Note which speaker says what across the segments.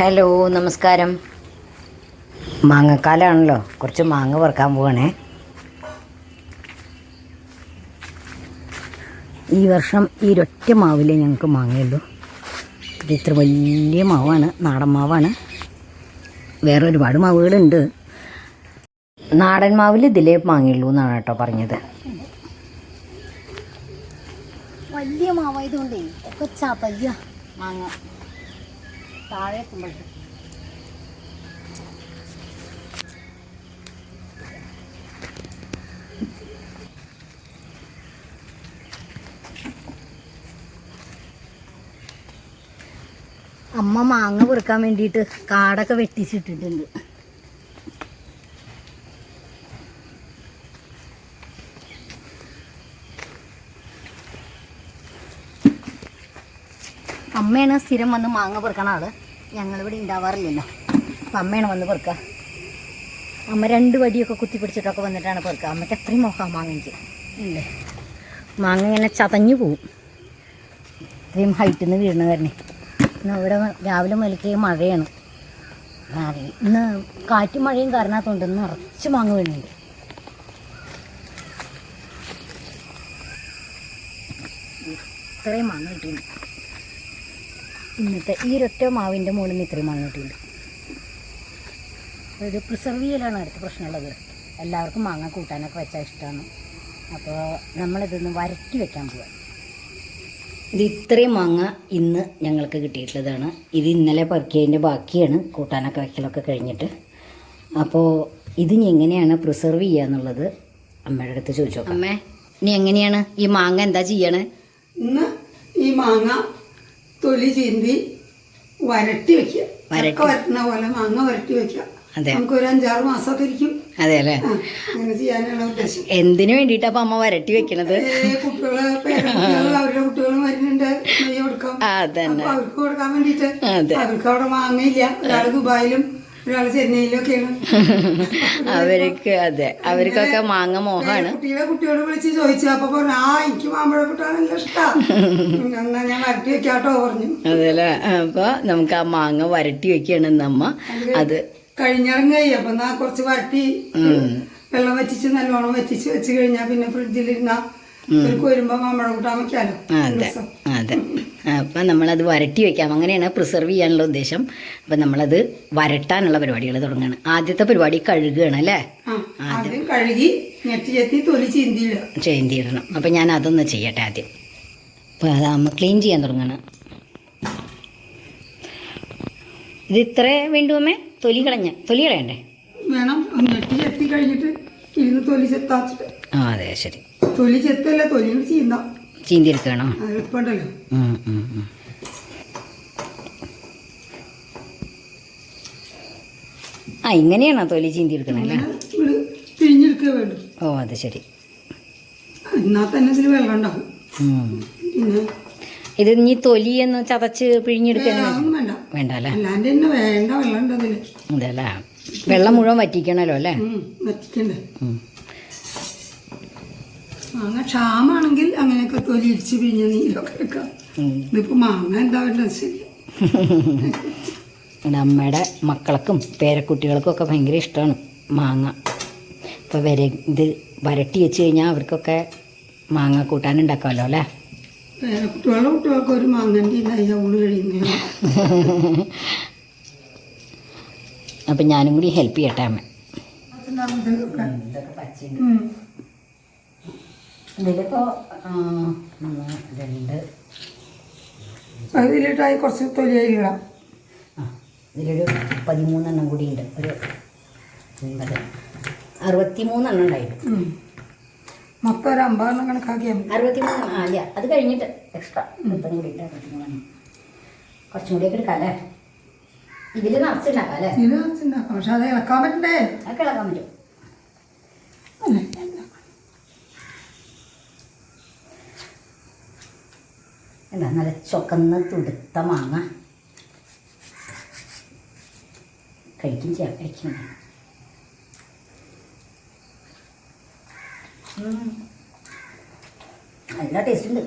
Speaker 1: Hello നമസ്കാരം. മാങ്ങക്കാലാണല്ലോ. കുറച്ച് മാങ്ങ വറുക്കാൻ പോവാണേ. ഈ വർഷം ഈ ഒരൊറ്റ മാവിലേ ഞങ്ങൾക്ക് മാങ്ങയുള്ളൂ. ഇത് ഇത്ര വലിയ മാവാണ് നാടൻ മാവാണ്. വേറെ ഒരുപാട് മാവുകളുണ്ട്. നാടൻ മാവിൽ ഇതിലേ മാങ്ങയുള്ളൂ എന്നാണ് കേട്ടോ പറഞ്ഞത്.
Speaker 2: വലിയ മാവായതുകൊണ്ടേ ഒക്കെ ചതയ്യ മാങ്ങ. താഴെ എത്തുമ്പോഴേക്കും അമ്മ മാങ്ങ പെറുക്കാൻ വേണ്ടിയിട്ട് കാടൊക്കെ വെട്ടിച്ചിട്ടിട്ടുണ്ട്. അമ്മയാണ് സ്ഥിരം വന്ന് മാങ്ങ പെറുക്കണ ആൾ. ഞങ്ങളിവിടെ ഉണ്ടാവാറില്ലല്ലോ അപ്പം അമ്മയാണ് വന്ന് പെറുക്കുക അമ്മ രണ്ട് വടിയൊക്കെ കുത്തി പിടിച്ചിട്ടൊക്കെ വന്നിട്ടാണ് പെറുക്കുക അമ്മയ്ക്ക് അത്രയും മോഹം മാങ്ങ എനിക്ക്. ഇല്ലേ? മാങ്ങ ഇങ്ങനെ ചതഞ്ഞു പോവും. ഇത്രയും ഹൈറ്റിൽ നിന്ന് വീഴുന്ന കാരണം. ഇന്ന് ഇവിടെ രാവിലെ മുതൽക്കേ മഴയാണ്. ഇന്ന് കാറ്റും മഴയും കാരണത്തോണ്ട് ഇന്ന് നിറച്ച് മാങ്ങ വീണുണ്ട്. ഇത്രയും മാങ്ങ കിട്ടിയിട്ടുണ്ട്. ഇന്നത്തെ ഈ ഒരൊറ്റ മാവിന്റെ മുകളിൽ നിന്ന് ഇത്രയും മാങ്ങ കിട്ടിയിട്ടുണ്ട്. ഒരു പ്രിസർവ് ചെയ്യലാണ് അടുത്ത പ്രശ്നമുള്ളത്. എല്ലാവർക്കും മാങ്ങ കൂട്ടാനൊക്കെ വെച്ചാൽ ഇഷ്ടമാണ്. അപ്പോൾ നമ്മളിതൊന്ന് വരട്ടി വെക്കാൻ പോവാം.
Speaker 1: ഇത് ഇത്രയും മാങ്ങ ഇന്ന് ഞങ്ങൾക്ക് കിട്ടിയിട്ടുള്ളതാണ്. ഇത് ഇന്നലെ പെറുക്കിയതിന്റെ ബാക്കിയാണ് കൂട്ടാനൊക്കെ വയ്ക്കലൊക്കെ കഴിഞ്ഞിട്ട്. അപ്പോൾ ഇത് ഇനി എങ്ങനെയാണ് പ്രിസർവ് ചെയ്യുക എന്നുള്ളത് അമ്മയുടെ അടുത്ത് ചോദിച്ചോ അമ്മേ ഇനി എങ്ങനെയാണ് ഈ മാങ്ങ എന്താ ചെയ്യണേ?
Speaker 3: ഇന്ന് ഈ മാങ്ങ തൊലി ചീന്തി വരട്ടി വെക്കുക. ചക്ക വരട്ടുന്ന പോലെ മാങ്ങ വരട്ടി വെക്കുക. നമുക്ക് ഒരു അഞ്ചാറ് മാസമൊക്കെ ഇരിക്കും.
Speaker 1: അതെ അല്ലേ?
Speaker 3: അങ്ങനെ ചെയ്യാനുള്ള ഉദ്ദേശം.
Speaker 1: എന്തിനു വേണ്ടിട്ട് അമ്മ വരട്ടി വെക്കണത്?
Speaker 3: കുട്ടികൾ അവരുടെ കുട്ടികളും വരുന്നുണ്ട്. നെയ്യ് കൊടുക്കാം. അവർക്ക് കൊടുക്കാൻ വേണ്ടിട്ട്. അവർക്ക് അവിടെ മാങ്ങയില്ല. ഒരാൾ ദുബായിലും
Speaker 1: അവർക്ക് അതെ. അവർക്കൊക്കെ മാങ്ങ മോഹമാണ്
Speaker 3: കുട്ടികളെ കുട്ടിയോട് വിളിച്ച് ചോദിച്ചു അപ്പൊ പറഞ്ഞു ആ എനിക്ക് മാമ്പഴ കൂട്ടാൻ ഇഷ്ടം. ഞാൻ വരട്ടി വെക്കാട്ടോ പറഞ്ഞു.
Speaker 1: അതല്ലേ? അപ്പൊ നമുക്ക് ആ മാങ്ങ വരട്ടി വെക്കാണ് നമ്മ. അത്
Speaker 3: കഴിഞ്ഞിറങ്ങി അപ്പൊ എന്നാ കുറച്ച് വരട്ടി വെള്ളം വറ്റിച്ച് നല്ലോണം വറ്റിച്ച് വെച്ച് കഴിഞ്ഞാൽ പിന്നെ ഫ്രിഡ്ജിലിരുന്ന ഇവർക്ക് വരുമ്പോ മാമ്പഴം കൂട്ടാൻ വെക്കാലോ.
Speaker 1: അതെ. അതെ. അപ്പം നമ്മളത് വരട്ടി വയ്ക്കാം. അങ്ങനെയാണ് പ്രിസർവ് ചെയ്യാനുള്ള ഉദ്ദേശം. അപ്പം നമ്മളത് വരട്ടാനുള്ള പരിപാടികൾ തുടങ്ങുകയാണ് ആദ്യത്തെ പരിപാടി കഴുകുകയാണ് അല്ലേ?
Speaker 3: ആദ്യം കഴുകി
Speaker 1: ചേന്തി ഇടണം അപ്പം ഞാൻ അതൊന്ന് ചെയ്യട്ടെ ആദ്യം. അപ്പോൾ അത് അമ്മ ക്ലീൻ ചെയ്യാൻ തുടങ്ങണം. ഇത് ഇത്ര വേണ്ടുമേ തൊലി കളഞ്ഞ തൊലി കളയണ്ടേ?
Speaker 3: വേണം. ഞെട്ടി ചെത്തി കഴിഞ്ഞിട്ട് ഇരുന്ന് തൊലി ചെത്താച്ചിട്ട്.
Speaker 1: ആ അതെ ശരി.
Speaker 3: തൊലി ചെത്തല്ല തൊലി ചീന്ത.
Speaker 1: ചീന്തി എടുക്കണോ
Speaker 3: അത് എളുപ്പമുണ്ടല്ലോ.
Speaker 1: ഉം, ഉം, ഉം. ആ ഇങ്ങനെയാണോ തൊലി ചീന്തി എടുക്കണേ അല്ലേ?
Speaker 3: അങ്ങനെ ഇവിടെ പിഴിഞ്ഞെടുക്കുക വേണ്ടു
Speaker 1: ഓ അത് ശരി.
Speaker 3: എന്നാൽ തന്നെ ഇതിൽ വെള്ളം ഉണ്ടാവും.
Speaker 1: ഇത് ഇനി തൊലി എന്ന് ചതച്ച് പിഴിഞ്ഞെടുക്കാൻ
Speaker 3: വേണ്ട.
Speaker 1: വേണ്ട അല്ലേ?
Speaker 3: വേണ്ട വെള്ളം ഉണ്ടല്ലേ അതിൽ
Speaker 1: അതെ അല്ലേ? വെള്ളം മുഴുവൻ വറ്റിക്കണല്ലോ അല്ലേ?
Speaker 3: വറ്റിക്കണ്ടേ. മാങ്ങ ക്ഷാമാണെങ്കിൽ അങ്ങനെയൊക്കെ തൊലി ഇടിച്ച് പിഴിഞ്ഞ നീരൊക്കെ എടുക്കാം.
Speaker 1: ഉം.
Speaker 3: ഇതിപ്പോ മാങ്ങ എന്താ വേണ്ടത് ശരി
Speaker 1: അമ്മയുടെ മക്കൾക്കും പേരക്കുട്ടികൾക്കും ഒക്കെ ഭയങ്കര ഇഷ്ടമാണ് മാങ്ങ. ഇപ്പോൾ വര ഇത് വരട്ടി വെച്ച് കഴിഞ്ഞാൽ അവർക്കൊക്കെ മാങ്ങ കൂട്ടാൻ ഉണ്ടാക്കാമല്ലോ അല്ലേ?
Speaker 3: പേരക്കുട്ടികളുടെ കുട്ടികൾക്ക് ഒരു മാങ്ങന്റെ ഇതായി ഊണ് കഴിയുന്നതാണ്
Speaker 1: അപ്പം ഞാനും കൂടി ഹെൽപ്പ് ചെയ്യട്ടെ അമ്മ. ഇതിലിപ്പോൾ രണ്ട്.
Speaker 3: അതിലിട്ടായി കുറച്ച് തൊലിയായിലിടാം
Speaker 1: ആ ഇതിലൊരു പതിമൂന്നെണ്ണം കൂടി ഉണ്ട് ഒരു ഒൻപത് അറുപത്തി മൂന്നെണ്ണം ഉണ്ടായിരുന്നു.
Speaker 3: മൊത്തം ഒരു അമ്പതെണ്ണം കണക്കാക്കിയാൽ അറുപത്തിമൂന്ന്
Speaker 1: അറുപത്തി ആ അല്ല അത് കഴിഞ്ഞിട്ട് എക്സ്ട്രാ മൊത്തം കൂടി ഇട്ട് അറുപത്തി മൂന്നെണ്ണം കുറച്ചും കൂടിയൊക്കെ എടുക്കാം അല്ലേ? ഇതിൽ നിറച്ചുണ്ടാക്കാം അല്ലേ?
Speaker 3: ഇത് ഉണ്ടാക്കാം പക്ഷെ അത് ഇളക്കാൻ പറ്റണ്ടേ?
Speaker 1: അതൊക്കെ ഇളക്കാൻ പറ്റും.
Speaker 3: അല്ല
Speaker 1: എന്താ നല്ല ചുക്കന്ന് തുടുത്ത മാങ്ങ. കഴിക്കും ചെയ്യാം കഴിക്കും നല്ല ടേസ്റ്റ് ഉണ്ട്.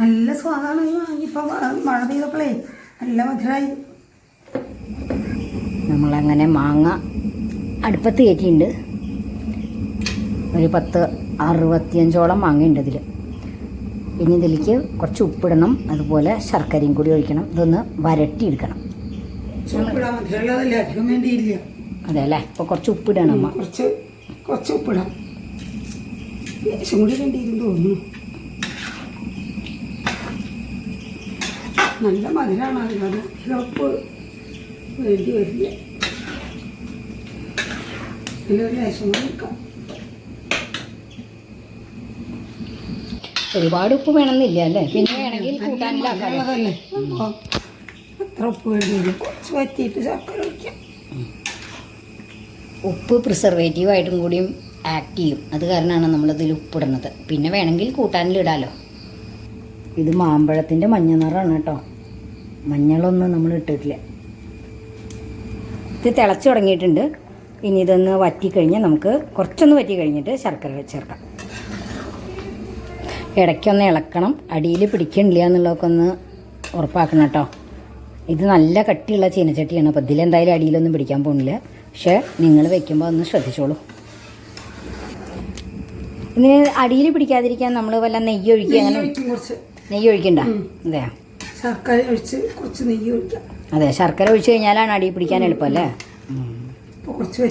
Speaker 3: നല്ല സ്വാദാണ് ഇപ്പം മഴ പെയ്തപ്പോഴേ നല്ല മധുരമായി
Speaker 1: നമ്മളങ്ങനെ മാങ്ങ അടുപ്പത്ത് കയറ്റിയിട്ടുണ്ട്. ഒരു പത്ത് അറുപത്തിയഞ്ചോളം മാങ്ങയുണ്ട് ഇതിൽ പിന്നെ ഇതിലേക്ക് കുറച്ച് ഉപ്പിടണം അതുപോലെ ശർക്കരയും കൂടി ഒഴിക്കണം. ഇതൊന്ന് വരട്ടിയെടുക്കണം. അതെ അല്ലേ ഇപ്പൊ കുറച്ച് ഉപ്പിടണം അമ്മ.
Speaker 3: കുറച്ച് കുറച്ച് ഉപ്പിടാം. കൂടി വേണ്ടിയിരുന്നു തോന്നുന്നു. നല്ല മധുരമാണ്. അധികം ഉപ്പ് വേണ്ടി വരില്ല. ഇതിലൊരു ലേശം കൂടി
Speaker 1: ഒരുപാട് ഉപ്പ് വേണമെന്നില്ല അല്ലേ? പിന്നെ വേണമെങ്കിൽ കൂട്ടാനിലാക്കാം
Speaker 3: അത്ര ഉപ്പ് വേണ്ടി കുറച്ച് വറ്റിയിട്ട് ശർക്കര ഒഴിക്കാം.
Speaker 1: ഉപ്പ് പ്രിസർവേറ്റീവ് ആയിട്ടും കൂടിയും ആക്ട് ചെയ്യും. അത് കാരണമാണ് നമ്മളിതിൽ ഉപ്പിടുന്നത്. പിന്നെ വേണമെങ്കിൽ കൂട്ടാനിലിടാലോ ഇത് മാമ്പഴത്തിന്റെ മഞ്ഞ നിറമാണ് കേട്ടോ. മഞ്ഞളൊന്നും നമ്മൾ ഇട്ടിട്ടില്ല. ഇത് തിളച്ചു തുടങ്ങിയിട്ടുണ്ട്. ഇനി ഇതൊന്ന് വറ്റിക്കഴിഞ്ഞാൽ നമുക്ക് കുറച്ചൊന്ന് വറ്റി കഴിഞ്ഞിട്ട് ശർക്കര ചേർക്കാം. ഇടയ്ക്കൊന്ന് ഇളക്കണം. അടിയിൽ പിടിക്കണില്ല എന്നുള്ളതൊക്കെ ഒന്ന് ഉറപ്പാക്കണം കേട്ടോ. ഇത് നല്ല കട്ടിയുള്ള ചീനച്ചട്ടിയാണ്. അപ്പോൾ ഇതിലെന്തായാലും അടിയിലൊന്നും പിടിക്കാൻ പോകുന്നില്ല പക്ഷേ നിങ്ങൾ വെക്കുമ്പോൾ ഒന്ന് ശ്രദ്ധിച്ചോളൂ. ഇനി അടിയിൽ പിടിക്കാതിരിക്കാൻ നമ്മൾ വല്ല നെയ്യ് ഒഴിക്കുക
Speaker 3: നെയ്യ്
Speaker 1: അങ്ങനെ നെയ്യ് ഒഴിക്കണ്ട. അതെ
Speaker 3: ശർക്കര ഒഴിച്ച് കുറച്ച് നെയ്യ് ഒഴിക്കാം.
Speaker 1: അതെ ശർക്കര ഒഴിച്ച് കഴിഞ്ഞാലാണ് അടിയിൽ പിടിക്കാൻ എളുപ്പമല്ലേ
Speaker 3: കുറച്ച്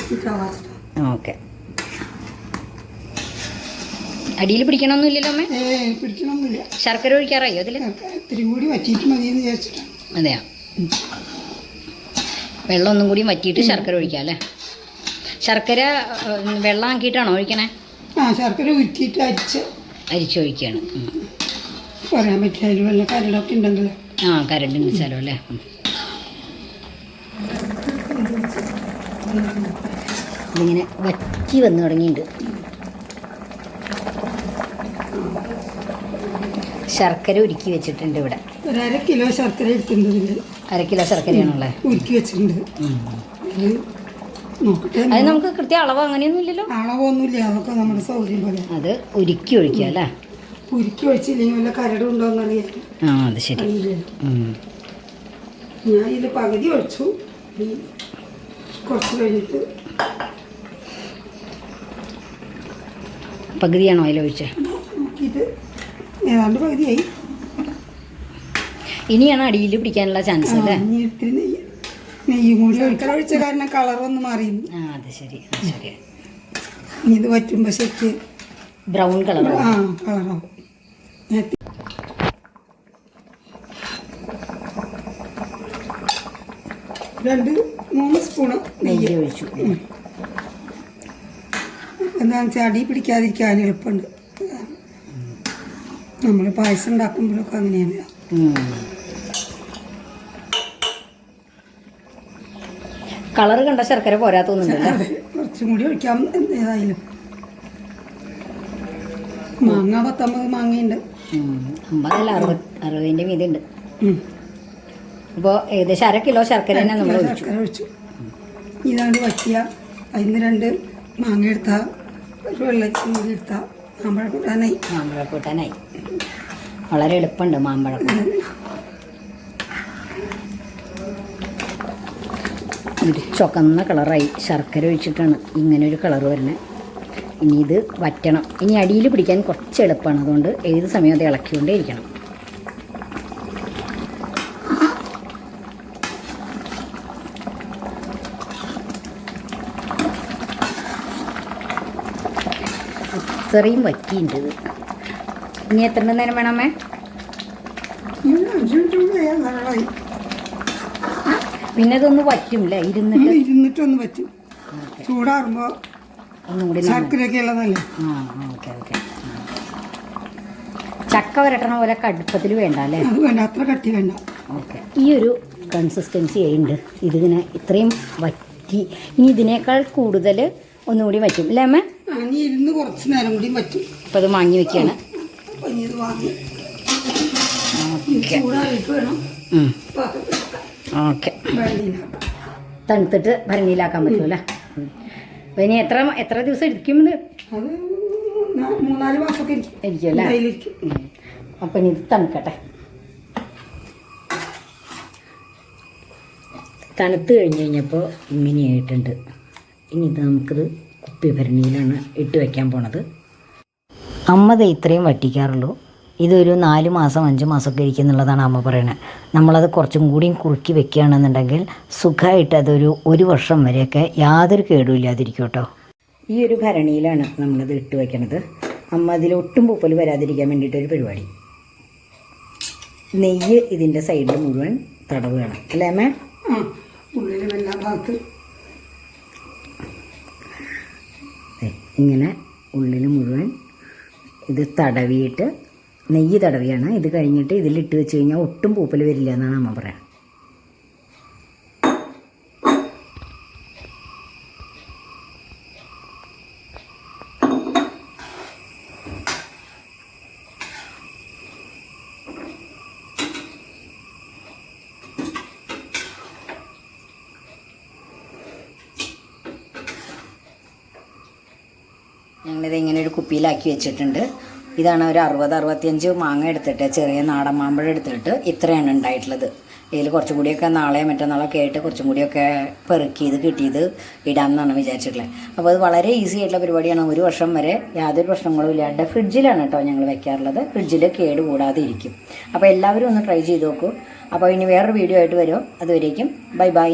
Speaker 1: ഓക്കെ. അടിയിൽ പിടിക്കണമെന്നില്ലല്ലോ അമ്മേ?
Speaker 3: പിടിക്കണമൊന്നുമില്ല.
Speaker 1: ശർക്കര ഒഴിക്കാറായോ അതിൽ
Speaker 3: ഇത്തിരി കൂടി വറ്റിയിട്ട് മതി എന്ന് വിചാരിച്ചിട്ടാണ്
Speaker 1: അതെയാ. വെള്ളം ഒന്നും കൂടി വറ്റിയിട്ട് ശർക്കര ഒഴിക്കാം അല്ലേ? ശർക്കര വെള്ളം ആക്കിയിട്ടാണോ ഒഴിക്കണേ?
Speaker 3: ആ ശർക്കര ഉരുത്തിയിട്ട് അരിച്ച്.
Speaker 1: അരിച്ചൊഴിക്കുകയാണ്.
Speaker 3: പറയാൻ പറ്റില്ല വല്ല കരടൊക്കെ ഉണ്ടെങ്കിൽ
Speaker 1: ആ കരണ്ടിന് വെച്ചാലോ അല്ലേ? ഇങ്ങനെ ഇതിങ്ങനെ വറ്റി വന്ന് തുടങ്ങിയിട്ടുണ്ട്. ശർക്കര ഉരുക്കി വെച്ചിട്ടുണ്ട് ഇവിടെ.
Speaker 3: ഒരു അര കിലോ ശർക്കര എടുത്തിട്ടുണ്ട്
Speaker 1: അര കിലോ ശർക്കരയാണുള്ളത്
Speaker 3: ഉരുക്കി വെച്ചിട്ടുണ്ട്. അത് നോക്കട്ടെ.
Speaker 1: അത് നമുക്ക് കൃത്യ അളവ് അങ്ങനെയൊന്നും ഇല്ലല്ലോ?
Speaker 3: അളവൊന്നുമില്ല. അതൊക്കെ നമ്മുടെ സൗകര്യം പോലെ.
Speaker 1: അത് ഉരുക്കി ഒഴിക്കുക അല്ലേ?
Speaker 3: ഉരുക്കി ഒഴിച്ചില്ലെങ്കിൽ വല്ല കരട് ഉണ്ടോയെന്ന് അറിയാം
Speaker 1: ആ അത് ശരി.
Speaker 3: ഞാൻ ഇതിൽ പകുതി ഒഴിച്ചു. കുറച്ച് കഴിഞ്ഞിട്ട്
Speaker 1: പകുതിയാണോ അതിലൊഴിച്ചത്
Speaker 3: നോക്കിയിട്ട് ഏതാണ്ട് പകുതിയായി.
Speaker 1: ഇനിയാണ് അടിയിൽ പിടിക്കാനുള്ള ചാൻസ് അല്ലേ?
Speaker 3: ഇത്തിരി നെയ്യ് നെയ്യും കൂടി ഒഴിക്കൽ ഒഴിച്ച കാരണം കളറൊന്ന് മാറിയിരുന്നു
Speaker 1: ആ അത് ശരി അത് ശരി.
Speaker 3: ഇനി ഇത് വറ്റുമ്പോൾ ശരിക്ക്
Speaker 1: ബ്രൗൺ കളർ
Speaker 3: ആ കളറാവും രണ്ട് മൂന്ന് സ്പൂണ്
Speaker 1: നെയ്യ് ഒഴിച്ചു.
Speaker 3: എന്താണെന്ന് വെച്ചാൽ അടി പിടിക്കാതിരിക്കാൻ എളുപ്പമുണ്ട്. നമ്മൾ പായസം ഉണ്ടാക്കുമ്പോഴൊക്കെ അങ്ങനെയാണ്.
Speaker 1: കളർ കണ്ട ശർക്കര പോരാ തോന്നുന്നുണ്ടല്ലേ
Speaker 3: കുറച്ചും കൂടി ഒഴിക്കാം ഏതായാലും മാങ്ങ പത്തൊമ്പത് മാങ്ങയുണ്ട്.
Speaker 1: അമ്പതല്ല അറുപത് അറുപതിന്റെ മീതെ ഉണ്ട്. അപ്പോൾ ഏകദേശം അര കിലോ ശർക്കര തന്നെ നമ്മൾ
Speaker 3: ശർക്കര ഒഴിച്ചു. ഇതാണ്ട് വറ്റിയ അതിന് രണ്ട് മാങ്ങ എടുത്ത ഒരു വെള്ളത്തിൽ എടുത്താൽ എടുത്ത മാമ്പഴ
Speaker 1: വളരെ എളുപ്പമുണ്ട് മാമ്പഴം. ഒരു ചുവന്ന കളറായി. ശർക്കര ഒഴിച്ചിട്ടാണ് ഇങ്ങനെ ഒരു കളർ വരുന്നത് ഇനി ഇത് വറ്റണം. ഇനി അടിയിൽ പിടിക്കാൻ കുറച്ച് എളുപ്പമാണ്. അതുകൊണ്ട് ഏത് സമയം അത് ഇളക്കിക്കൊണ്ടേ ഇരിക്കണം. ഇത്രയും വറ്റിയിട്ടുണ്ട് ഇത് ഇനി എത്ര നേരം വേണമേ പിന്നെ ഇതൊന്ന് വറ്റും അല്ലേ ഇരുന്നിട്ട്
Speaker 3: ഇരുന്നിട്ടൊന്ന് പറ്റും ചൂടാറുമ്പോ
Speaker 1: ഒന്നും കൂടി നന്നായി.
Speaker 3: ശർക്കരയൊക്കെ ഉള്ളതല്ലേ?
Speaker 1: ആ ഓക്കെ ഓക്കെ. ചക്ക വരട്ടണ പോലെ കടുപ്പത്തിൽ വേണ്ട അല്ലേ
Speaker 3: വേണ്ട അത്ര കട്ടി വേണ്ട.
Speaker 1: ഓക്കെ. ഈ ഒരു കൺസിസ്റ്റൻസി ഉണ്ട് ഇതിങ്ങനെ ഇത്രയും വറ്റി. ഇനി ഇതിനേക്കാൾ കൂടുതൽ ഒന്നുകൂടി വറ്റും അല്ലേ അമ്മ?
Speaker 3: ഇരുന്ന് കുറച്ച് നേരം കൂടി വറ്റും
Speaker 1: അപ്പോൾ അത് വാങ്ങി. വെക്കുകയാണ്. ഓക്കെ. തണുത്തിട്ട് ഭരണിയിലാക്കാൻ പറ്റൂല അപ്പോൾ ഇനി എത്ര എത്ര ദിവസം ഇരിക്കും ഇത്?
Speaker 3: മൂന്നാൽ മാസമൊക്കെ ഇരിക്കും.
Speaker 1: അല്ലേ? അപ്പം ഇനി ഇത് തണുക്കട്ടെ. തണുത്ത് കഴിഞ്ഞ് കഴിഞ്ഞപ്പോൾ ഇങ്ങനെയായിട്ടുണ്ട്. ഇനി ഇത് നമുക്കിത് കുപ്പി ഭരണിയിലാണ് ഇട്ട് വയ്ക്കാൻ പോണത്. അമ്മ ദേ ഇത്രയും വറ്റിക്കാറുള്ളൂ. ഇതൊരു നാല് മാസം അഞ്ച് മാസമൊക്കെ ഇരിക്കും എന്നുള്ളതാണ് അമ്മ പറയുന്നത് നമ്മളത് കുറച്ചും കൂടിയും കുറുക്കി വെക്കുകയാണെന്നുണ്ടെങ്കിൽ സുഖമായിട്ട് അതൊരു ഒരു വർഷം വരെയൊക്കെ യാതൊരു കേടും ഇല്ലാതിരിക്കും കേട്ടോ. ഈ ഒരു ഭരണിയിലാണ് നമ്മളത് ഇട്ട് വയ്ക്കണത് അമ്മ അതിൽ ഒട്ടും പൂപ്പൽ വരാതിരിക്കാൻ വേണ്ടിയിട്ടൊരു പരിപാടി. നെയ്യ് ഇതിന്റെ സൈഡിൽ മുഴുവൻ തടവുകയാണ് അല്ലേ അമ്മ?
Speaker 3: ഉള്ളിലും എല്ലാ ഭാഗത്ത്
Speaker 1: ഇങ്ങനെ ഉള്ളിൽ മുഴുവൻ ഇത് തടവിയിട്ട് നെയ്യ് തടവിയാണ്. ഇത് കഴിഞ്ഞിട്ട് ഇതിലിട്ട് വെച്ച് കഴിഞ്ഞാൽ ഒട്ടും പൂപ്പൽ വരില്ല എന്നാണ് അമ്മ പറയാം ഞങ്ങളിത് ഇങ്ങനെ ഒരു കുപ്പിയിലാക്കി വെച്ചിട്ടുണ്ട്. ഇതാണ് ഒരു അറുപത് അറുപത്തിയഞ്ച് മാങ്ങ എടുത്തിട്ട് ചെറിയ നാടൻ മാമ്പഴം എടുത്തിട്ട് ഇത്രയാണ് ഉണ്ടായിട്ടുള്ളത്. ഇതിൽ കുറച്ചും കൂടിയൊക്കെ നാളെ മറ്റന്നാളൊക്കെ ആയിട്ട് കുറച്ചും കൂടിയൊക്കെ പെറുക്കിയത് കിട്ടിയത് ഇടാമെന്നാണ് വിചാരിച്ചിട്ടുള്ളത്. അപ്പോൾ അത് വളരെ ഈസി ആയിട്ടുള്ള പരിപാടിയാണ്. ഒരു വർഷം വരെ യാതൊരു പ്രശ്നങ്ങളും ഇല്ലാണ്ട് ഫ്രിഡ്ജിലാണ് കേട്ടോ ഞങ്ങൾ വെക്കാറുള്ളത്. ഫ്രിഡ്ജിൽ കേട് കൂടാതെ ഇരിക്കും. അപ്പോൾ എല്ലാവരും ഒന്ന് ട്രൈ ചെയ്ത് നോക്കൂ. അപ്പോൾ ഇനി വേറൊരു വീഡിയോ ആയിട്ട് വരും. അതുവരേക്കും ബൈ ബൈ.